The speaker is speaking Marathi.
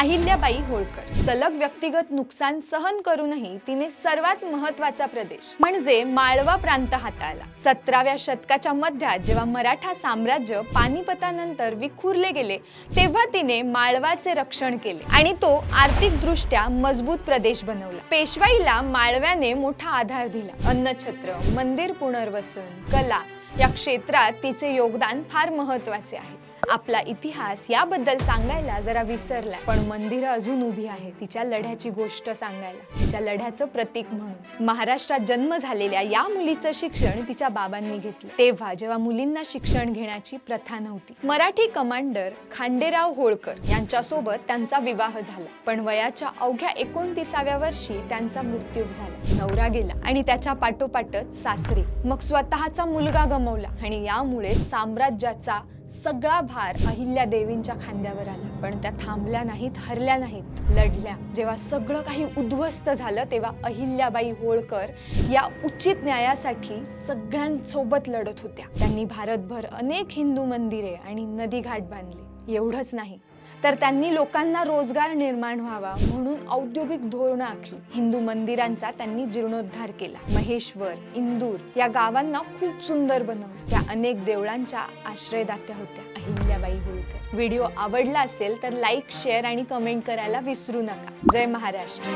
अहिल्याबाई होळकर. सलग व्यक्तिगत नुकसान सहन करूनही तिने सर्वात महत्त्वाचा प्रदेश म्हणजे माळवा प्रांत हाताळला. सतराव्या शतकाच्या मध्यात जेव्हा मराठा साम्राज्य पानिपतानंतर विखुरले गेले तेव्हा तिने माळवाचे रक्षण केले आणि तो आर्थिक दृष्ट्या मजबूत प्रदेश बनवला. पेशवाईला माळव्याने मोठा आधार दिला. अन्नछत्र मंदिर पुनर्वसन कला या क्षेत्रात तिचे योगदान फार महत्त्वाचे आहे. आपला इतिहास याबद्दल सांगायला जरा विसरला पण मंदिरं अजून उभी आहे तिच्या लढ्याची गोष्ट सांगायला. तिच्या लढ्याचं प्रतीक म्हणून. महाराष्ट्रात जन्म झालेल्या या मुलीचं शिक्षण तिच्या बाबांनी घेतलं. तेव्हा जेव्हा मुलींना शिक्षण घेण्याची प्रथा नव्हती. मराठी कमांडर खांडेराव होळकर यांच्यासोबत त्यांचा विवाह झाला. पण वयाच्या अवघ्या एकोणतीसाव्या वर्षी त्यांचा मृत्यू झाला. नवरा गेला आणि त्याच्या पाठोपाठच सासरे. मग स्वतःचा मुलगा गमवला आणि यामुळे साम्राज्याचा सगळा भार अहिल्या देवींच्या खांद्यावर आला. पण त्या थांबल्या नाहीत हरल्या नाहीत लढल्या. जेव्हा सगळं काही उद्ध्वस्त झालं तेव्हा अहिल्याबाई होळकर या उचित न्यायासाठी सगळ्यांसोबत लढत होत्या. त्यांनी भारतभर अनेक हिंदू मंदिरे आणि नदीघाट बांधले. एवढंच नाही तर त्यांनी लोकांना रोजगार निर्माण व्हावा म्हणून औद्योगिक धोरणं आखली. हिंदू मंदिरांचा त्यांनी जीर्णोद्धार केला. महेश्वर इंदूर या गावांना खूप सुंदर बनवलं. त्या अनेक देवळांच्या आश्रयदात्या होत्या. अहिल्याबाई होळकर. व्हिडिओ आवडला असेल तर लाईक शेअर आणि कमेंट करायला विसरू नका. जय महाराष्ट्र.